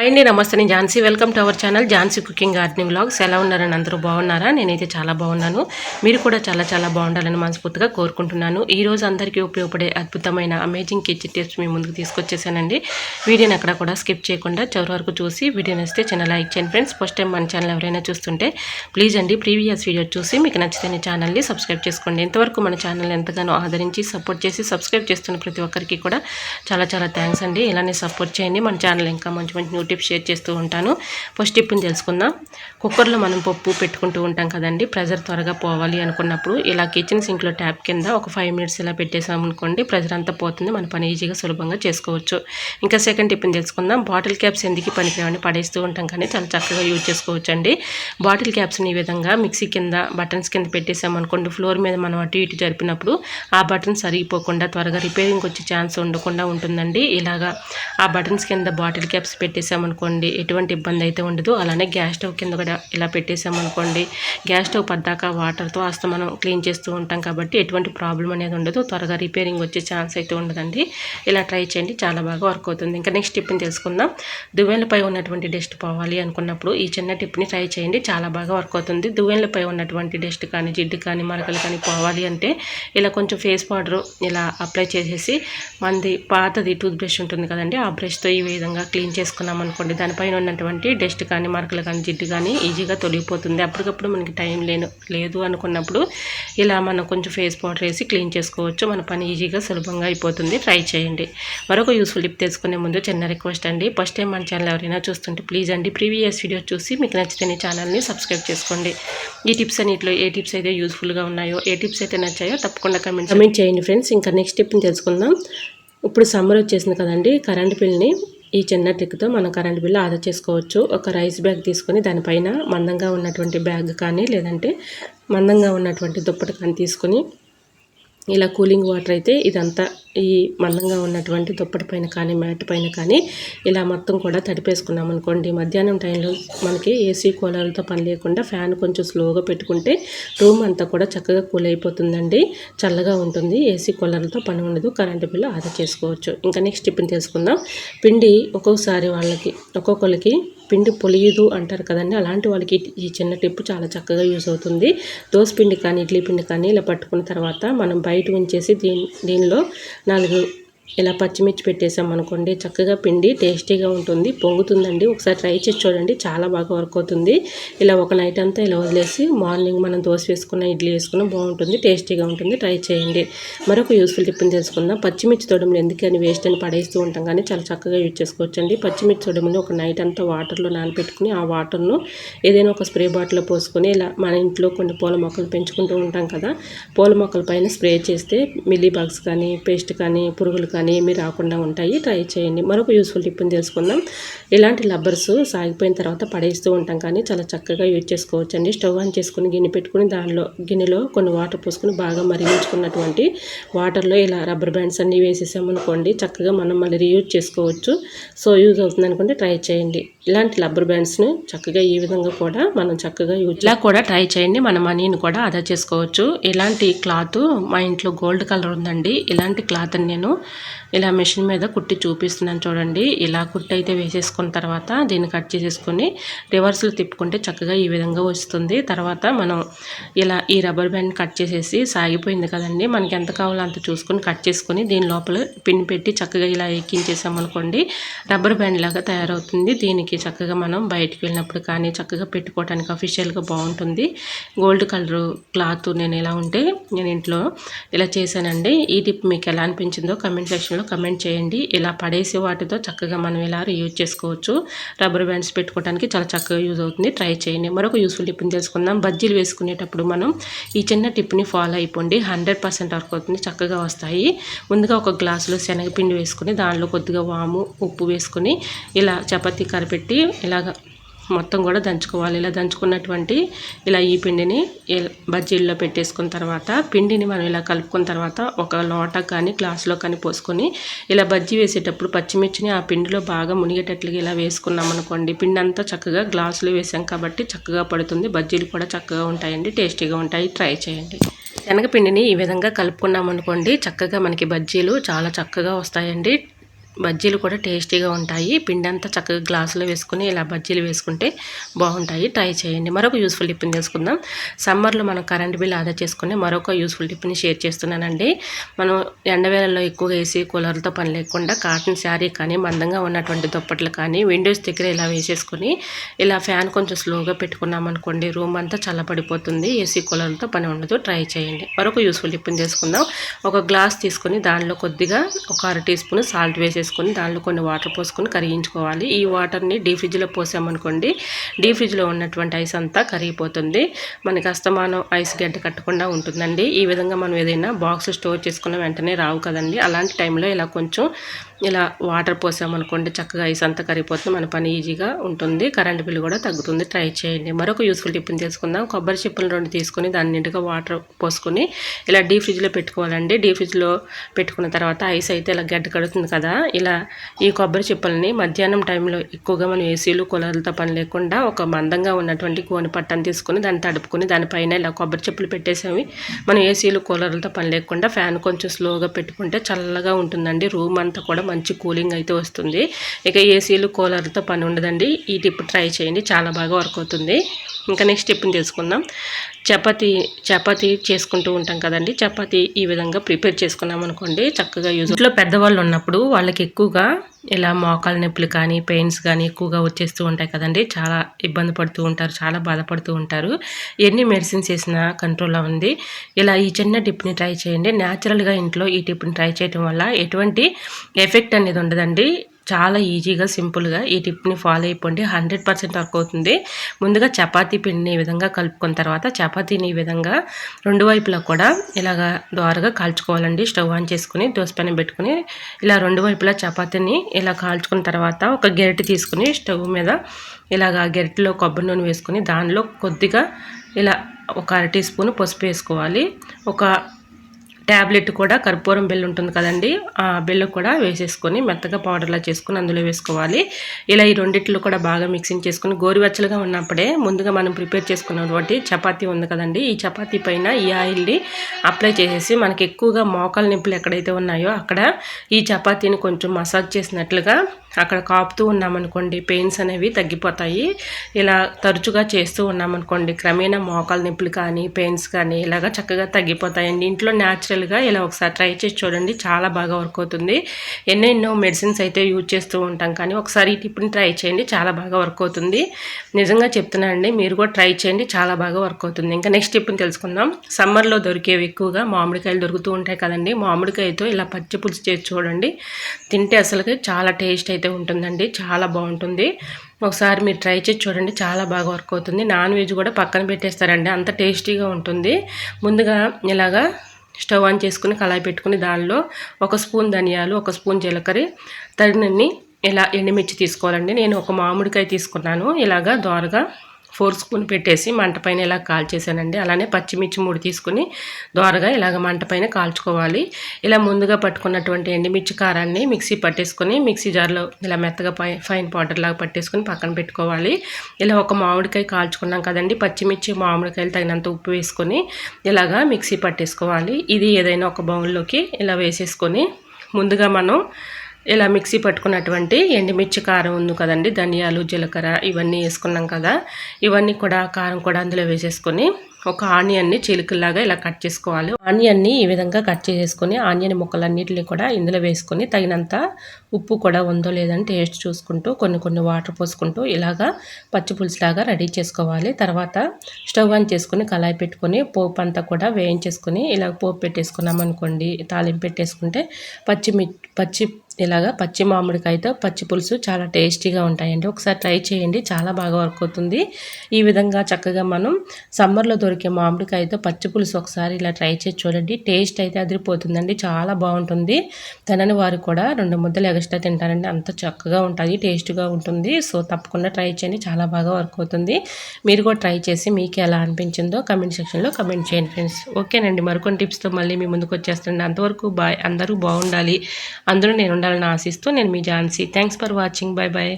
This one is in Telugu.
హాయ్ అండి. నమస్తే. నేను Jhansi. Welcome to our channel Jhansi cooking gardening blogs ఎలా ఉన్నారని అందరూ బాగున్నారా? నేనైతే చాలా బాగున్నాను. మీరు కూడా చాలా చాలా బాగుండాలని మనస్ఫూర్తిగా కోరుకుంటున్నాను. ఈ రోజు అందరికీ ఉపయోగపడే అద్భుతమైన అమేజింగ్ కిచెన్ టిప్స్ మీ ముందుకు తీసుకొచ్చేసానండి. వీడియోని అక్కడ కూడా స్కిప్ చేయకుండా చివరి వరకు చూసి వీడియో నచ్చితే చిన్న లైక్ చేయండి ఫ్రెండ్స్. ఫస్ట్ టైం మన ఛానల్ ఎవరైనా చూస్తుంటే ప్లీజ్ అండి ప్రీవియస్ వీడియో చూసి మీకు నచ్చితే ఛానల్ని సబ్స్క్రైబ్ చేసుకోండి. ఇంతవరకు మన ఛానల్ ఎంతగానో ఆదరించి సపోర్ట్ చేసి సబ్స్క్రైబ్ చేస్తున్న ప్రతి ఒక్కరికి కూడా చాలా చాలా థ్యాంక్స్ అండి. ఇలానే సపోర్ట్ చేయండి. మన ఛానల్ ఇంకా మంచి మంచి టిప్స్ షేర్ చేస్తూ ఉంటాను. ఫస్ట్ టిప్ని తెలుసుకుందాం. కుక్కర్లో మనం పప్పు పెట్టుకుంటూ ఉంటాం కదండి. ప్రెజర్ త్వరగా పోవాలి అనుకున్నప్పుడు ఇలా కిచెన్ సింక్లో ట్యాప్ కింద ఒక ఫైవ్ మినిట్స్ ఇలా పెట్టేసాం అనుకోండి ప్రెజర్ అంతా పోతుంది. మన పని ఈజీగా సులభంగా చేసుకోవచ్చు. ఇంకా సెకండ్ టిప్ని తెలుసుకుందాం. బాటిల్ క్యాప్స్ ఎందుకు పనికిరావని పడేస్తూ ఉంటాం కానీ చాలా చక్కగా యూజ్ చేసుకోవచ్చు అండి బాటిల్ క్యాప్స్ని ఈ విధంగా మిక్సీ కింద బటన్స్ కింద పెట్టేసాం అనుకోండి. ఫ్లోర్ మీద మనం అటు ఇటు జరిపినప్పుడు ఆ బటన్స్ సరిగిపోకుండా త్వరగా రిపేరింగ్ వచ్చే ఛాన్స్ ఉండకుండా ఉంటుందండి. ఇలాగా ఆ బటన్స్ కింద బాటిల్ క్యాప్స్ పెట్టేసామనుకోండి ఎటువంటి ఇబ్బంది అయితే ఉండదు. అలానే గ్యాస్ స్టవ్ కింద కూడా ఇలా పెట్టేసామనుకోండి గ్యాస్ స్టవ్ పద్దాక వాటర్తో అస్త మనం క్లీన్ చేస్తూ ఉంటాం కాబట్టి ఎటువంటి ప్రాబ్లం అనేది ఉండదు. త్వరగా రిపేరింగ్ వచ్చే ఛాన్స్ అయితే ఉండదండి. ఇలా ట్రై చేయండి చాలా బాగా వర్క్ అవుతుంది. ఇంకా నెక్స్ట్ టిప్ని తెలుసుకుందాం. దువ్వెనలపై ఉన్నటువంటి డస్ట్ పోవాలి అనుకున్నప్పుడు ఈ చిన్న టిప్ని ట్రై చేయండి చాలా బాగా వర్క్ అవుతుంది. దువ్వెనలపై ఉన్నటువంటి డస్ట్ కానీ జిడ్డు కానీ మరకలు కానీ పోవాలి అంటే ఇలా కొంచెం ఫేస్ పౌడర్ ఇలా అప్లై చేసేసి మనది పాతది టూత్ బ్రష్ ఉంటుంది కదండి ఆ బ్రష్తో ఈ విధంగా క్లీన్ చేసుకున్నాం అనుకోండి. దానిపైన ఉన్నటువంటి డస్ట్ కానీ మరకలు కానీ జిడ్డు కానీ ఈజీగా తొలగిపోతుంది. అప్పటికప్పుడు మనకి టైం లేను లేదు అనుకున్నప్పుడు ఇలా మనం కొంచెం ఫేస్ పౌడర్ వేసి క్లీన్ చేసుకోవచ్చు. మన పని ఈజీగా సులభంగా అయిపోతుంది. ట్రై చేయండి. మరొక యూస్ఫుల్ టిప్ తెలుసుకునే ముందు చిన్న రిక్వెస్ట్ అండి. ఫస్ట్ టైం మన ఛానల్ ఎవరైనా చూస్తుంటే ప్లీజ్ అండి ప్రీవియస్ వీడియో చూసి మీకు నచ్చితే ఛానల్ని సబ్స్క్రైబ్ చేసుకోండి. ఈ టిప్స్ అన్నింటిలో ఏ టిప్స్ అయితే యూస్ఫుల్గా ఉన్నాయో ఏ టిప్స్ అయితే నచ్చాయో తప్పకుండా కమెంట్ కమెంట్ చేయండి ఫ్రెండ్స్. ఇంకా నెక్స్ట్ టిప్ని తెలుసుకుందాం. ఇప్పుడు సమ్మర్ వచ్చేసింది కదండి. కరెంట్ బిల్ని ఈ చిన్న ట్రిక్తో మనం కరెంట్ బిల్లు ఆదా చేసుకోవచ్చు. ఒక రైస్ బ్యాగ్ తీసుకొని దానిపైన మందంగా ఉన్నటువంటి బ్యాగ్ కానీ లేదంటే మందంగా ఉన్నటువంటి దుప్పటి కానీ తీసుకొని ఇలా కూలింగ్ వాటర్ అయితే ఇదంతా ఈ మందంగా ఉన్నటువంటి దుప్పటి పైన కానీ మ్యాట్ పైన కానీ ఇలా మొత్తం కూడా తడిపేసుకున్నాం అనుకోండి. మధ్యాహ్నం టైంలో మనకి ఏసీ కూలర్లతో పని లేకుండా ఫ్యాన్ కొంచెం స్లోగా పెట్టుకుంటే రూమ్ అంతా కూడా చక్కగా కూల్ అయిపోతుందండి. చల్లగా ఉంటుంది. ఏసీ కూలర్లతో పని ఉండదు. కరెంటు బిల్లు ఆదా చేసుకోవచ్చు. ఇంకా నెక్స్ట్ టిఫిన్ తెలుసుకుందాం. పిండి ఒక్కొక్కసారి వాళ్ళకి ఒక్కొక్కరికి పిండి పొలియదు అంటారు కదండి. అలాంటి వాళ్ళకి ఈ చిన్న టిప్ చాలా చక్కగా యూస్ అవుతుంది. దోశ పిండి కానీ ఇడ్లీ పిండి కానీ ఇలా పట్టుకున్న తర్వాత మనం బయట ఉంచేసి దీని దీనిలో నాలుగు ఇలా పచ్చిమిర్చి పెట్టేసాం అనుకోండి చక్కగా పిండి టేస్టీగా ఉంటుంది పొంగుతుందండి. ఒకసారి ట్రై చేసి చూడండి చాలా బాగా వర్క్ అవుతుంది. ఇలా ఒక నైట్ అంతా ఇలా వదిలేసి మార్నింగ్ మనం దోశ వేసుకున్న ఇడ్లీ వేసుకున్న బాగుంటుంది టేస్టీగా ఉంటుంది. ట్రై చేయండి. మరొక యూస్ఫుల్ టిప్ని తెలుసుకుందాం. పచ్చిమిర్చి తోడంలో ఎందుకని వేస్ట్ అని పడేస్తూ ఉంటాం కానీ చాలా చక్కగా యూజ్ చేసుకోవచ్చండి. పచ్చిమిర్చి తోడంలో ఒక నైట్ అంతా వాటర్లో నానపెట్టుకుని ఆ వాటర్ను ఏదైనా ఒక స్ప్రే బాటిల్లో పోసుకొని ఇలా మన ఇంట్లో కొన్ని పూల మొక్కలు పెంచుకుంటూ ఉంటాం కదా పూల మొక్కల పైన స్ప్రే చేస్తే మిల్లీ బగ్స్ కానీ పేస్ట్ కానీ పురుగులు కానీ ఏమీ రాకుండా ఉంటాయి. ట్రై చేయండి. మరొక యూస్ఫుల్ టిప్ని తెలుసుకుందాం. ఇలాంటి లబ్బర్స్ సాగిపోయిన తర్వాత పడేస్తూ ఉంటాం కానీ చాలా చక్కగా యూజ్ చేసుకోవచ్చు అండి స్టవ్ ఆన్ చేసుకుని గిన్నె పెట్టుకుని దానిలో గిన్నెలో కొన్ని వాటర్ పోసుకుని బాగా మరిగించుకున్నటువంటి వాటర్లో ఇలా రబ్బర్ బ్యాండ్స్ అన్నీ వేసేసామనుకోండి చక్కగా మనం మళ్ళీ రీయూజ్ చేసుకోవచ్చు. సో యూజ్ అవుతుంది అనుకుంటే ట్రై చేయండి. ఇలాంటి రబ్బర్ బ్యాండ్స్ని చక్కగా ఈ విధంగా కూడా మనం చక్కగా యూజ్ ఇలా కూడా ట్రై చేయండి. మన మనీని కూడా ఆదా చేసుకోవచ్చు. ఇలాంటి క్లాత్ మా ఇంట్లో గోల్డ్ కలర్ ఉందండి. ఇలాంటి క్లాత్ నేను ఇలా మిషన్ మీద కుట్టి చూపిస్తున్నాను చూడండి. ఇలా కుట్టి అయితే వేసేసుకున్న తర్వాత దీన్ని కట్ చేసేసుకొని రివర్స్లో తిప్పుకుంటే చక్కగా ఈ విధంగా వస్తుంది. తర్వాత మనం ఇలా ఈ రబ్బర్ బ్యాండ్ కట్ చేసేసి సాగిపోయింది కదండి. మనకి ఎంత కావాలో అంత చూసుకొని కట్ చేసుకొని దీని లోపల పిన్ పెట్టి చక్కగా ఇలా ఎక్కించేసామనుకోండి రబ్బర్ బ్యాండ్ లాగా తయారవుతుంది. దీనికి చక్కగా మనం బయటికి వెళ్ళినప్పుడు కానీ చక్కగా పెట్టుకోవడానికి అఫీషియల్గా బాగుంటుంది. గోల్డ్ కలర్ క్లాత్ నేను ఎలా ఉంటే నేను ఇంట్లో ఇలా చేశానండి? ఈ టిప్ మీకు ఎలా అనిపించిందో కమెంట్ సెక్షన్లో కమెంట్ చేయండి. ఇలా పడేసే వాటితో చక్కగా మనం ఇలా యూజ్ చేసుకోవచ్చు. రబ్బర్ బ్యాండ్స్ పెట్టుకోవడానికి చాలా చక్కగా యూజ్ అవుతుంది. ట్రై చేయండి. మరొక యూస్ఫుల్ టిప్ని తెలుసుకుందాం. బజ్జీలు వేసుకునేటప్పుడు మనం ఈ చిన్న టిప్ని ఫాలో అయిపోండి. హండ్రెడ్ పర్సెంట్ వర్క్ అవుతుంది. చక్కగా వస్తాయి. ముందుగా ఒక గ్లాసులో శనగపిండి వేసుకుని దానిలో కొద్దిగా వాము ఉప్పు వేసుకొని ఇలా చపాతీ కరపెట్టి ఇలాగ మొత్తం కూడా దంచుకోవాలి. ఇలా దంచుకున్నటువంటి ఇలా ఈ పిండిని బజ్జీల్లో పెట్టేసుకున్న తర్వాత పిండిని మనం ఇలా కలుపుకున్న తర్వాత ఒక లోట కానీ గ్లాసులో కానీ పోసుకొని ఇలా బజ్జీ వేసేటప్పుడు పచ్చిమిర్చిని ఆ పిండిలో బాగా మునిగేటట్లుగా ఇలా వేసుకున్నాం అనుకోండి. పిండి అంతా చక్కగా గ్లాసులో వేసాం కాబట్టి చక్కగా పడుతుంది. బజ్జీలు కూడా చక్కగా ఉంటాయండి టేస్టీగా ఉంటాయి. ట్రై చేయండి. శనగపిండిని ఈ విధంగా కలుపుకున్నాం అనుకోండి చక్కగా మనకి బజ్జీలు చాలా చక్కగా వస్తాయండి. బజ్జీలు కూడా టేస్టీగా ఉంటాయి. పిండి అంతా చక్కగా గ్లాసులో వేసుకుని ఇలా బజ్జీలు వేసుకుంటే బాగుంటాయి. ట్రై చేయండి. మరొక యూస్ఫుల్ టిప్ని తెలుసుకుందాం. సమ్మర్లో మనం కరెంట్ బిల్ ఆదా చేసుకుని మరొక యూస్ఫుల్ టిప్ని షేర్ చేస్తున్నానండి. మనం ఎండవేళల్లో ఎక్కువగా ఏసీ కూలర్లతో పని లేకుండా కాటన్ శారీ కానీ మందంగా ఉన్నటువంటి దుప్పట్లు కానీ విండోస్ దగ్గర ఇలా వేసేసుకొని ఇలా ఫ్యాన్ కొంచెం స్లోగా పెట్టుకున్నామనుకోండి రూమ్ అంతా చల్లబడిపోతుంది. ఏసీ కూలర్లతో పని ఉండదు. ట్రై చేయండి. మరొక యూస్ఫుల్ టిప్ని చేసుకుందాం ఒక గ్లాస్ తీసుకొని దానిలో కొద్దిగా ఒక అర టీ స్పూన్ సాల్ట్ వేసేసుకుని దానిలో కొన్ని వాటర్ పోసుకొని కరిగించుకోవాలి. ఈ వాటర్ని డీ ఫ్రిడ్జ్లో పోసామనుకోండి డీ ఫ్రిడ్జ్లో ఉన్నటువంటి ఐస్ అంతా కరిగిపోతుంది. మనకి అస్తమానం ఐస్ గడ్డ కట్టకుండా ఉంటుందండి. ఈ విధంగా మనం ఏదైనా బాక్స్ స్టోర్ చేసుకున్న వెంటనే రావు కదండి. అలాంటి టైంలో ఇలా కొంచెం ఇలా వాటర్ పోసామనుకోండి చక్కగా ఐస్ అంతా కరిగిపోతుంది మన పని ఈజీగా ఉంటుంది కరెంట్ బిల్ కూడా తగ్గుతుంది. ట్రై చేయండి. మరొక యూస్ఫుల్ టిప్ని తీసుకుందాం కొబ్బరి చిప్పులు రెండు తీసుకొని దాన్ని నిండుగా వాటర్ పోసుకొని ఇలా డీ ఫ్రిడ్జ్లో పెట్టుకోవాలండి. డీ ఫ్రిడ్జ్లో పెట్టుకున్న తర్వాత ఐస్ అయితే ఇలా గడ్డ కడుతుంది కదా ఇలా ఈ కొబ్బరి చిప్పల్ని మధ్యాహ్నం టైంలో ఎక్కువగా మనం ఏసీలు కూలర్లతో పని లేకుండా ఒక మందంగా ఉన్నటువంటి గోని పట్టను తీసుకొని దాన్ని తడుపుకొని దానిపైన ఇలా కొబ్బరి చెప్పులు పెట్టేసేవి. మనం ఏసీలు కూలర్లతో పని లేకుండా ఫ్యాన్ కొంచెం స్లోగా పెట్టుకుంటే చల్లగా ఉంటుందండి. రూమ్ అంతా కూడా మంచి కూలింగ్ అయితే వస్తుంది. ఇక ఏసీలు కూలర్తో పని ఉండదండి. ఈ టిప్ ట్రై చేయండి. చాలా బాగా వర్క్ అవుతుంది. ఇంకా నెక్స్ట్ టిప్ని తెలుసుకుందాం. చపాతి చపాతి చేసుకుంటూ ఉంటాం కదండి. చపాతి ఈ విధంగా ప్రిపేర్ చేసుకున్నాం అనుకోండి చక్కగా యూజ్ ఇంట్లో పెద్దవాళ్ళు ఉన్నప్పుడు వాళ్ళకి ఎక్కువగా ఇలా మోకాల నొప్పులు కానీ పెయిన్స్ కానీ ఎక్కువగా వచ్చేస్తూ ఉంటాయి కదండి. చాలా ఇబ్బంది పడుతూ ఉంటారు చాలా బాధపడుతూ ఉంటారు. ఎన్ని మెడిసిన్స్ వేసినా కంట్రోల్ ఉంది. ఇలా ఈ చిన్న టిప్ని ట్రై చేయండి. న్యాచురల్గా ఇంట్లో ఈ టిప్ని ట్రై చేయడం వల్ల ఎటువంటి ఎఫెక్ట్ అనేది ఉండదండి. చాలా ఈజీగా సింపుల్గా ఈ టిప్ని ఫాలో అయిపోండి. హండ్రెడ్ పర్సెంట్ వర్క్ అవుతుంది. ముందుగా చపాతీ పిండిని ఈ విధంగా కలుపుకున్న తర్వాత చపాతీని ఈ విధంగా రెండు వైపులా కూడా ఇలాగా ద్వారగా కాల్చుకోవాలండి. స్టవ్ ఆన్ చేసుకుని దోసపెనం పెట్టుకుని ఇలా రెండు వైపులా చపాతీని ఇలా కాల్చుకున్న తర్వాత ఒక గెరటి తీసుకుని స్టవ్ మీద ఇలాగా గెరటిలో కొబ్బరి నూనె వేసుకుని దానిలో కొద్దిగా ఇలా ఒక అర టీ స్పూన్ పసుపు వేసుకోవాలి. ఒక ట్యాబ్లెట్ కూడా కర్పూరం బెల్లు ఉంటుంది కదండి ఆ బెల్లు కూడా వేసేసుకొని మెత్తగా పౌడర్లా చేసుకొని అందులో వేసుకోవాలి. ఇలా ఈ రెండిట్లు కూడా బాగా మిక్సింగ్ చేసుకొని గోరువెచ్చలుగా ఉన్నప్పుడే ముందుగా మనం ప్రిపేర్ చేసుకున్నటువంటి చపాతీ ఉంది కదండి ఈ చపాతీ పైన ఈ ఆయిల్ని అప్లై చేసేసి మనకి ఎక్కువగా మోకాల నిప్పులు ఎక్కడైతే ఉన్నాయో అక్కడ ఈ చపాతీని కొంచెం మసాజ్ చేసినట్లుగా అక్కడ కాపుతూ ఉన్నామనుకోండి పెయిన్స్ అనేవి తగ్గిపోతాయి. ఇలా తరచుగా చేస్తూ ఉన్నామనుకోండి క్రమేణా మోకాల నిప్పులు కానీ పెయిన్స్ కానీ ఇలాగ చక్కగా తగ్గిపోతాయండి. ఇంట్లో న్యాచురల్గా ఇలా ఒకసారి ట్రై చేసి చూడండి. చాలా బాగా వర్క్ అవుతుంది. ఎన్నెన్నో మెడిసిన్స్ అయితే యూజ్ చేస్తూ ఉంటాం. కానీ ఒకసారి ఈ టిప్ని ట్రై చేయండి. చాలా బాగా వర్క్ అవుతుంది. నిజంగా చెప్తున్నానండి మీరు కూడా ట్రై చేయండి. చాలా బాగా వర్క్ అవుతుంది. ఇంకా నెక్స్ట్ టిప్ని తెలుసుకుందాం. సమ్మర్లో దొరికేవి ఎక్కువగా మామిడికాయలు దొరుకుతూ ఉంటాయి కదండి. మామిడికాయతో ఇలా పచ్చి పులుసు చేసి చూడండి. తింటే అసలుకి చాలా టేస్ట్ అయితే ఉంటుందండి. చాలా బాగుంటుంది. ఒకసారి మీరు ట్రై చేసి చూడండి. చాలా బాగా వర్క్ అవుతుంది. నాన్ వెజ్ కూడా పక్కన పెట్టేస్తారండి. అంత టేస్టీగా ఉంటుంది. ముందుగా ఇలాగా స్టవ్ ఆన్ చేసుకుని కళాయి పెట్టుకుని దానిలో ఒక స్పూన్ ధనియాలు ఒక స్పూన్ జీలకర్ర తగినన్ని ఇలా ఎండుమిర్చి తీసుకోవాలండి. నేను ఒక మామిడికాయ తీసుకున్నాను. ఇలాగా దోరగా ఫోర్ స్పూన్ పెట్టేసి మంట పైన ఇలా కాల్చేసానండి. అలానే పచ్చిమిర్చి మూడు తీసుకుని దోరగా ఇలాగ మంట పైన కాల్చుకోవాలి. ఇలా ముందుగా పట్టుకున్నటువంటి ఎండుమిర్చి కారాన్ని మిక్సీ పట్టేసుకొని మిక్సీ జార్లో ఇలా మెత్తగా పై ఫైన్ పౌడర్ లాగా పట్టేసుకొని పక్కన పెట్టుకోవాలి. ఇలా ఒక మామిడికాయ కాల్చుకున్నాం కదండి పచ్చిమిర్చి మామిడికాయలు తగినంత ఉప్పు వేసుకొని ఇలాగా మిక్సీ పట్టేసుకోవాలి. ఇది ఏదైనా ఒక బౌల్లోకి ఇలా వేసేసుకొని ముందుగా మనం ఇలా మిక్సీ పట్టుకున్నటువంటి ఎండుమిర్చి కారం ఉంది కదండి ధనియాలు జీలకర్ర ఇవన్నీ వేసుకున్నాం కదా. ఇవన్నీ కూడా కారం కూడా అందులో వేసేసుకొని ఒక ఆనియన్ని చిలుకల్లాగా ఇలా కట్ చేసుకోవాలి. ఆనియన్ని ఈ విధంగా కట్ చేసేసుకొని ఆనియన్ ముక్కలన్నింటినీ కూడా ఇందులో వేసుకొని తగినంత ఉప్పు కూడా ఉందో లేదని టేస్ట్ చూసుకుంటూ కొన్ని కొన్ని వాటర్ పోసుకుంటూ ఇలాగా పచ్చి పులుసులాగా రెడీ చేసుకోవాలి. తర్వాత స్టవ్ ఆన్ చేసుకుని కళాయి పెట్టుకొని పోపు అంతా కూడా వేయించేసుకొని ఇలా పోపు పెట్టేసుకున్నాం అనుకోండి తాలింపు పెట్టేసుకుంటే పచ్చిమి పచ్చి ఇలాగా పచ్చి మామిడికాయతో పచ్చి పులుసు చాలా టేస్టీగా ఉంటాయండి. ఒకసారి ట్రై చేయండి చాలా బాగా వర్క్ అవుతుంది. ఈ విధంగా చక్కగా మనం సమ్మర్లో దొరికే మామిడికాయతో పచ్చి పులుసు ఒకసారి ఇలా ట్రై చేసి చూడండి. టేస్ట్ అయితే అదిరిపోతుందండి చాలా బాగుంటుంది. తినని వారు కూడా రెండు ముద్దలు ఎగస్ట్రా తింటారండి అంత చక్కగా ఉంటుంది టేస్ట్గా ఉంటుంది. సో తప్పకుండా ట్రై చేయండి చాలా బాగా వర్క్ అవుతుంది. మీరు కూడా ట్రై చేసి మీకు ఎలా అనిపించిందో కమెంట్ సెక్షన్లో కమెంట్ చేయండి ఫ్రెండ్స్. ఓకేనండి మరికొన్ని టిప్స్తో మళ్ళీ మీ ముందుకు వచ్చేస్తుండే అంతవరకు బాయ్ అందరూ బాగుండాలి. అందరూ నేను ఉండాలి ఉండాలని ఆశిస్తూ నేను మీ Jhansi thanks for watching bye bye